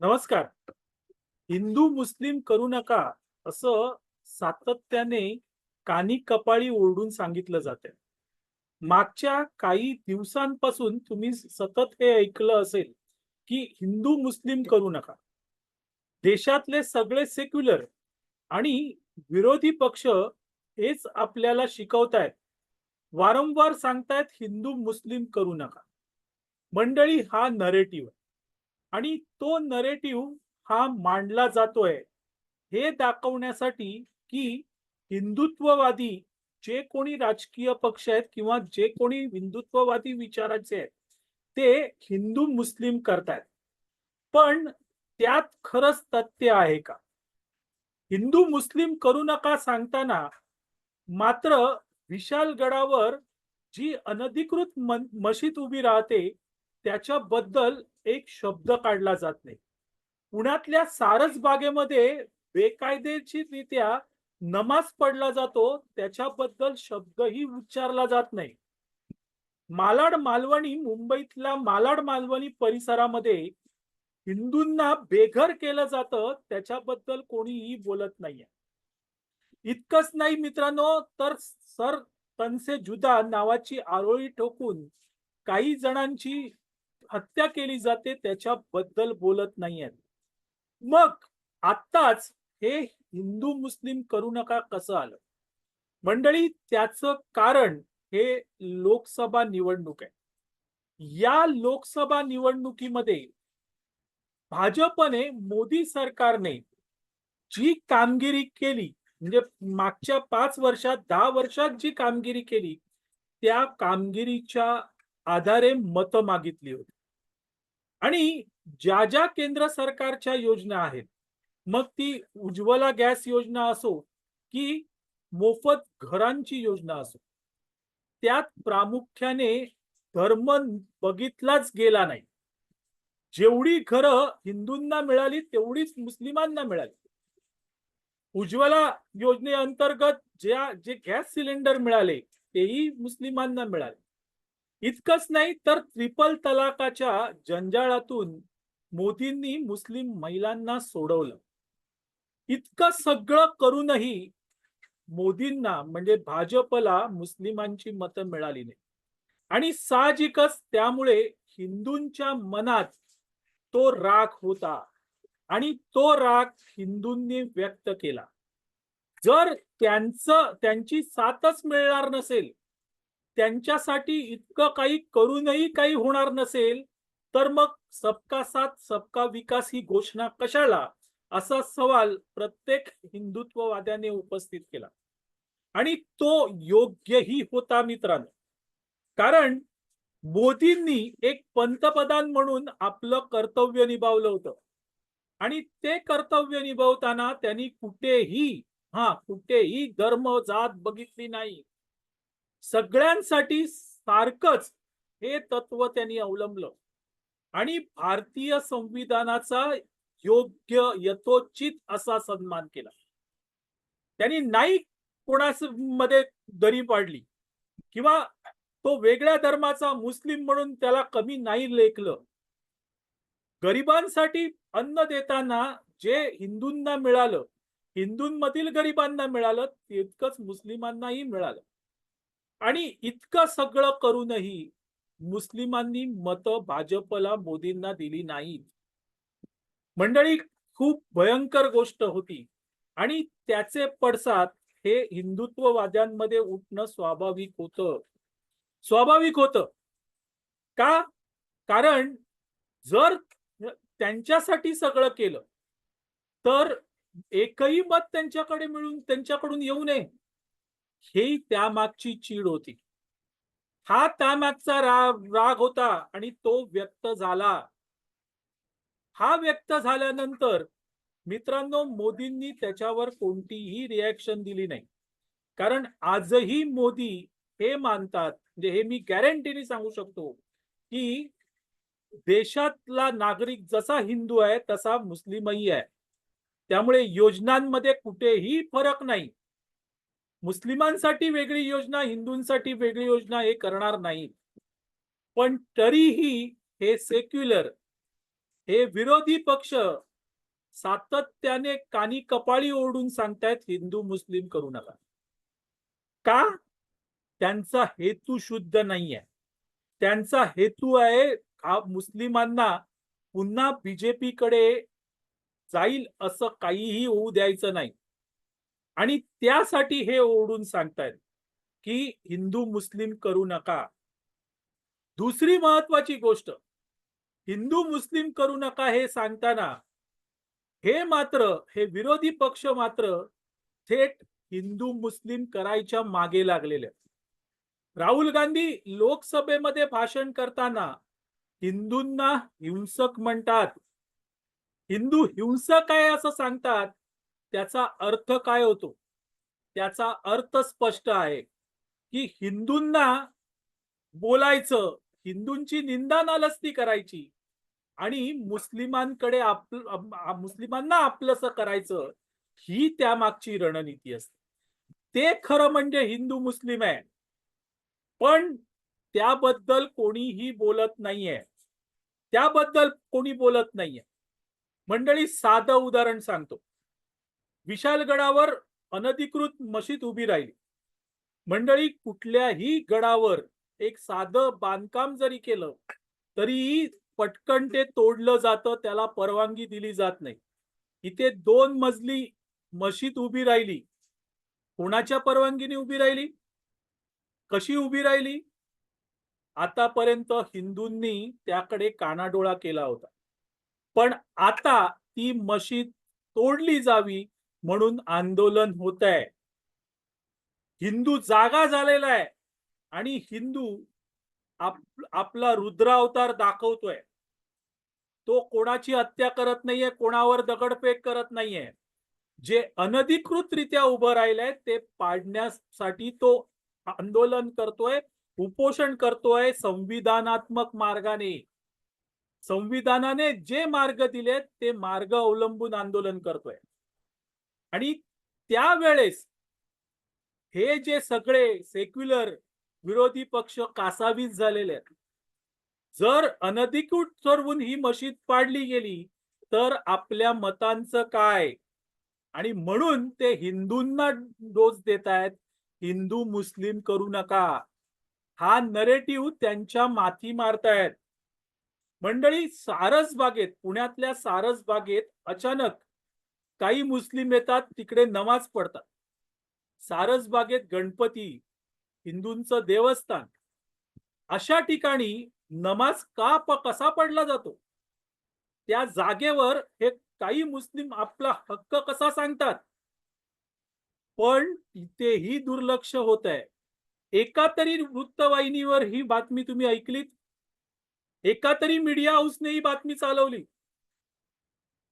नमस्कार. हिंदू मुस्लिम करू नका असं सातत्याने कानी कपाळी ओरडून सांगितलं जाते मागच्या काही दिवसांपासून तुम्ही सतत हे ऐकलं असेल की हिंदू मुस्लिम करू नका. देशातले सगळे सेक्युलर आणि विरोधी पक्ष हेच आपल्याला शिकवतायत. वारंवार सांगतायत हिंदू मुस्लिम करू नका. मंडळी हा नरेटिव्ह आणि तो नरेटिव्ह हा मांडला जातोय. हे दाखवण्यासाठी की हिंदुत्ववादी जे कोणी राजकीय पक्ष आहेत किंवा जे कोणी हिंदुत्ववादी विचाराचे आहेत ते हिंदू मुस्लिम करतायत. पण त्यात खरंच तथ्य आहे का? हिंदू मुस्लिम करू नका सांगताना मात्र विशालगडावर जी अनधिकृत मशीद उभी राहते त्याच्याबद्दल एक शब्द काढला जात नाही. पुण्यातल्या सारस बागेमध्ये बेकायदेशीररित्या नमाज पडला जातो त्याच्याबद्दल शब्दही उच्चारला जात नाही. मालाड मालवणी मुंबईतल्या मालाड मालवणी परिसरामध्ये हिंदूंना बेघर केलं जातं त्याच्याबद्दल कोणीही बोलत नाहीये. इतकंच नाही मित्रांनो तर सर तनसे जुदा नावाची आरोळी ठोकून काही जणांची हत्या केली जाते त्याच्याबद्दल बोलत नाहीयेत. मग आत्ताच हे हिंदू मुस्लिम करू नका कसं आलं? मंडळी त्याचं कारण हे लोकसभा निवडणूक आहे. या लोकसभा निवडणुकीमध्ये भाजपने मोदी सरकारने जी कामगिरी केली म्हणजे मागच्या पाच वर्षात दहा वर्षात जी कामगिरी केली त्या कामगिरीच्या आधारे मतं मागितली होती. आणि ज्या ज्या केंद्र सरकारच्या योजना आहेत मग ती उज्ज्वला गॅस योजना असो की मोफत घरांची योजना असो त्यात प्रामुख्याने धर्म बघितलाच गेला नाही. जेवढी घरं हिंदूंना मिळाली तेवढीच मुस्लिमांना मिळाली. उज्ज्वला योजनेअंतर्गत ज्या जे गॅस सिलेंडर मिळाले तेही मुस्लिमांना मिळाले. इतकंच नाही तर ट्रिपल तलाकाच्या जंजाळातून मोदींनी मुस्लिम महिलांना सोडवलं. इतकं सगळं करूनही मोदींना म्हणजे भाजपला मुस्लिमांची मतं मिळाली नाही आणि साहजिकच त्यामुळे हिंदूंच्या मनात तो राग होता आणि तो राग हिंदूंनी व्यक्त केला. जर त्यांचं त्यांची साथच मिळणार नसेल त्यांच्यासाठी इतकं काही करूनही काही होणार नसेल तर मग सबका साथ सबका विकास ही घोषणा कशाला? असा सवाल प्रत्येक हिंदुत्ववाद्याने उपस्थित केला. आणि तो योग्यही होता मित्रांनो. कारण मोदींनी एक पंतप्रधान म्हणून आपलं कर्तव्य निभावलं होतं. आणि ते कर्तव्य निभावताना त्यांनी कुठेही हा कुठेही धर्म जात बघितली नाही. सगळ्यांसाठी सारखंच हे तत्व त्यांनी अवलंबलं. आणि भारतीय संविधानाचा योग्य यथोचित असा सन्मान केला. त्यांनी नाही कोणासमध्ये दरी पाडली किंवा तो वेगळ्या धर्माचा मुस्लिम म्हणून त्याला कमी नाही लेखलं. गरिबांसाठी अन्न देताना जे हिंदूंना मिळालं हिंदूंमधील गरिबांना मिळालं तितकंच मुस्लिमांनाही मिळालं. आणि इतकं सगळं करूनही मुस्लिमांनी मतं भाजपला मोदींना दिली नाहीत. मंडळी खूप भयंकर गोष्ट होती. आणि त्याचे पडसाद हे हिंदुत्ववाद्यांमध्ये उठणं स्वाभाविक होतं. स्वाभाविक होतं. का? कारण जर त्यांच्यासाठी सगळं केलं तर एकही मत त्यांच्याकडे मिळून त्यांच्याकडून येऊ नये. ही त्यामागची चीड होती. हा त्यामागचा राग राग होता आणि तो व्यक्त झाला. हा व्यक्त झाल्यानंतर मित्रांनो मोदींनी त्याच्यावर कोणतीही रिॲक्शन दिली नाही. कारण आजही मोदी हे मानतात म्हणजे हे मी गॅरंटीने सांगू शकतो की देशातला नागरिक जसा हिंदू आहे तसा मुस्लिमही आहे. त्यामुळे योजनांमध्ये कुठेही फरक नाही. मुस्लिमांसाठी वेगळी योजना हिंदूंसाठी वेगळी योजना हे करणार नाही. पण तरीही हे सेक्युलर हे विरोधी पक्ष सातत्याने कानी कपाळी ओढून सांगतायत हिंदू मुस्लिम करू नका. का? त्यांचा हेतू शुद्ध नाहीये. त्यांचा हेतू आहे हा मुस्लिमांना पुन्हा बीजेपीकडे जाईल असं काहीही होऊ द्यायचं नाही. आणि त्यासाठी हे ओढून सांगतायत की हिंदू मुस्लिम करू नका. दुसरी महत्वाची गोष्ट हिंदू मुस्लिम करू नका हे सांगताना हे मात्र हे विरोधी पक्ष मात्र थेट हिंदू मुस्लिम करायच्या मागे लागलेले. राहुल गांधी लोकसभेमध्ये भाषण करताना हिंदूंना हिंसक म्हणतात. हिंदू हिंसक आहे असं सांगतात त्याचा अर्थ काय होतो? त्याचा अर्थ स्पष्ट आहे की हिंदूंना बोलायचं हिंदूंची निंदा नालस्ती करायची आणि मुस्लिमांकडे आपलं मुस्लिमांना आपलंस करायचं ही त्यामागची रणनीती असते. ते खरं म्हणजे हिंदू मुस्लिम आहे. पण त्याबद्दल कोणीही बोलत नाहीये. त्याबद्दल कोणी बोलत नाहीये. मंडळी साधं उदाहरण सांगतो. विशालगडावर अनधिकृत मशीद उभी राहिली. मंडळी कुठल्याही गडावर एक साधं बांधकाम जरी केलं तरीही पटकन ते तोडलं जातं त्याला परवानगी दिली जात नाही. इथे दोन मजली मशीद उभी राहिली. कोणाच्या परवानगीने उभी राहिली? कशी उभी राहिली? आतापर्यंत हिंदूंनी त्याकडे कानाडोळा केला होता. पण आता ती मशीद तोडली जावी म्हणून आंदोलन होत आहे हिंदू जागा झालेला आहे आणि हिंदू आप आपला रुद्रावतार दाखवतोय. तो कोणाची हत्या करत नाहीये कोणावर दगडफेक करत नाहीये. जे अनधिकृतरित्या उभं राहिलंय ते पाडण्यासाठी तो आंदोलन करतोय उपोषण करतोय संविधानात्मक मार्गाने. संविधानाने जे मार्ग दिलेत ते मार्ग अवलंबून आंदोलन करतोय. आणि त्यावेळेस हे जे सगळे सेक्युलर विरोधी पक्ष कासावीस झालेले आहेत. जर अनधिकृत ठरवून ही मशीद पाडली गेली तर आपल्या मतांचं काय? आणि म्हणून ते हिंदूंना डोस देत आहेत हिंदू मुस्लिम करू नका. हा नरेटिव्ह त्यांच्या माथी मारतायत. मंडळी सारस बागेत पुण्यातल्या सारस बागेत अचानक काही मुस्लिम येतात तिकडे नमाज पडतात सारसबागेत गणपती हिंदूंचं देवस्थान. अशा ठिकाणी नमाज का प कसा पडला जातो? त्या जागेवर हे काही मुस्लिम आपला हक्क कसा सांगतात? पण इथेही दुर्लक्ष होत आहे एका तरी वृत्तवाहिनीवर ही बातमी तुम्ही ऐकलीत? एका तरी मीडिया हाऊसने ही बातमी चालवली?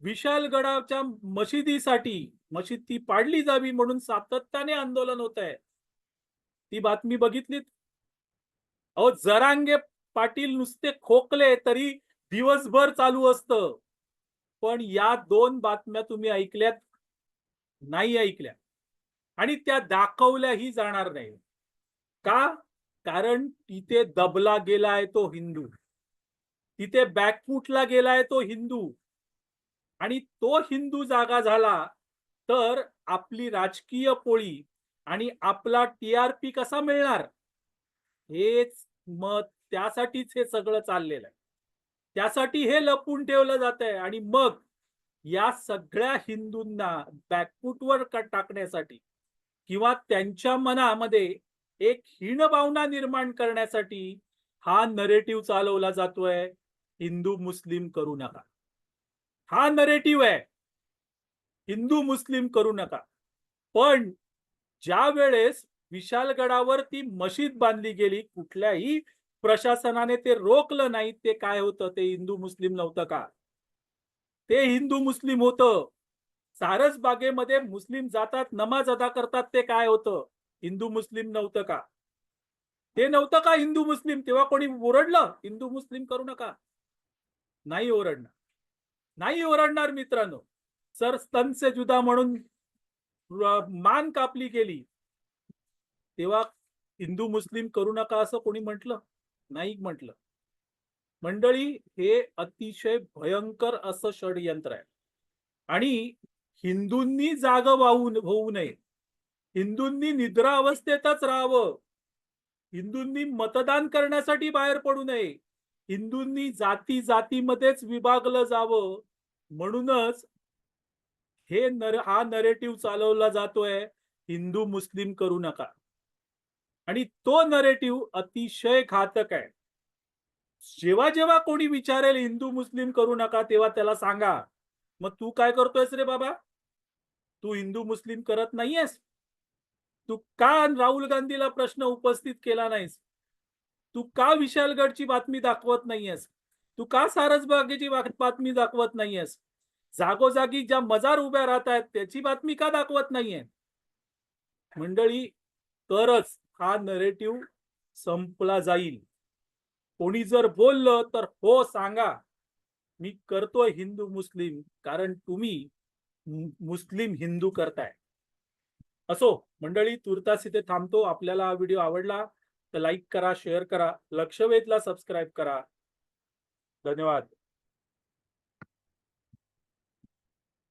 विशालगडाच्या मशिदीसाठी मशीद ती पाडली जावी म्हणून सातत्याने आंदोलन होत आहे. ती बातमी बघितलीत? अहो जरांगे पाटील नुसते खोकले तरी दिवसभर चालू असतं. पण या दोन बातम्या तुम्ही ऐकल्यात? नाही ऐकल्या. आणि त्या दाखवल्याही जाणार नाही. का? कारण तिथे दबला गेलाय तो हिंदू. तिथे बॅकफूटला गेलाय तो हिंदू. आणि तो हिंदू जागा झाला तर आपली राजकीय पोळी आणि आपला टीआरपी कसा मिळणार? हेच मत त्यासाठीच हे सगळं चाललेलं आहे. त्यासाठी हे लपून ठेवलं जात आहे आणि मग या सगळ्या हिंदूंना बॅकफुटवर टाकण्यासाठी किंवा त्यांच्या मनामध्ये एक हीन भावना निर्माण करण्यासाठी हा नरेटिव्ह चालवला जातोय हिंदू मुस्लिम करू नका. हा नरेटिव्ह आहे. हिंदू मुस्लिम करू नका. पण ज्या वेळेस विशालगडावर ती मशीद बांधली गेली कुठल्याही प्रशासनाने ते रोखलं नाही ते काय होतं? ते हिंदू मुस्लिम नव्हतं का? ते हिंदू मुस्लिम होतं. सारस बागेमध्ये मुस्लिम जातात नमाज अदा करतात ते काय होतं? हिंदू मुस्लिम नव्हतं का? ते नव्हतं का हिंदू मुस्लिम? तेव्हा कोणी ओरडलं? हिंदू मुस्लिम करू नका. नाही ओरडणार. नाही ओरडणार मित्रांनो. सर स्तनसे जुदा म्हणून मान कापली गेली. तेव्हा हिंदू मुस्लिम करू नका असं कोणी म्हटलं? नाही म्हटलं. मंडळी हे अतिशय भयंकर असं षडयंत्र आहे. आणि हिंदूंनी जाग वाहू होऊ नये. हिंदूंनी निद्रा अवस्थेतच राहावं. हिंदूंनी मतदान करण्यासाठी बाहेर पडू नये. हिंदूंनी जाती जातीमध्येच विभागलं जावं. म्हणूनच हे नर हा नरेटिव्ह चालवला जातोय हिंदू मुस्लिम करू नका. आणि तो नरेटिव्ह अतिशय घातक आहे. जेव्हा जेव्हा कोणी विचारेल हिंदू मुस्लिम करू नका तेव्हा त्याला सांगा मग तू काय करतोयस रे बाबा? तू हिंदू मुस्लिम करत नाहीयेस? तू का राहुल गांधीला प्रश्न उपस्थित केला नाहीस? तू का विशालगडची बातमी दाखवत नाहीयेस? तू का सारसबागेची बातमी दाखवत नाहीयेस? जागोजागी ज्या मजार उभ्या राहत आहेत त्याची बातमी का दाखवत नाहीये? मंडळी तरच हा नरेटिव्ह संपला जाईल. कोणी जर बोललं तर हो सांगा. मी करतोय हिंदू मुस्लिम कारण तुम्ही मुस्लिम हिंदू करताय. असो मंडळी तुर्तास इथे थांबतो. आपल्याला हा व्हिडिओ आवडला. तर लाईक करा शेअर करा लक्षवेधला सबस्क्राईब करा. धन्यवाद.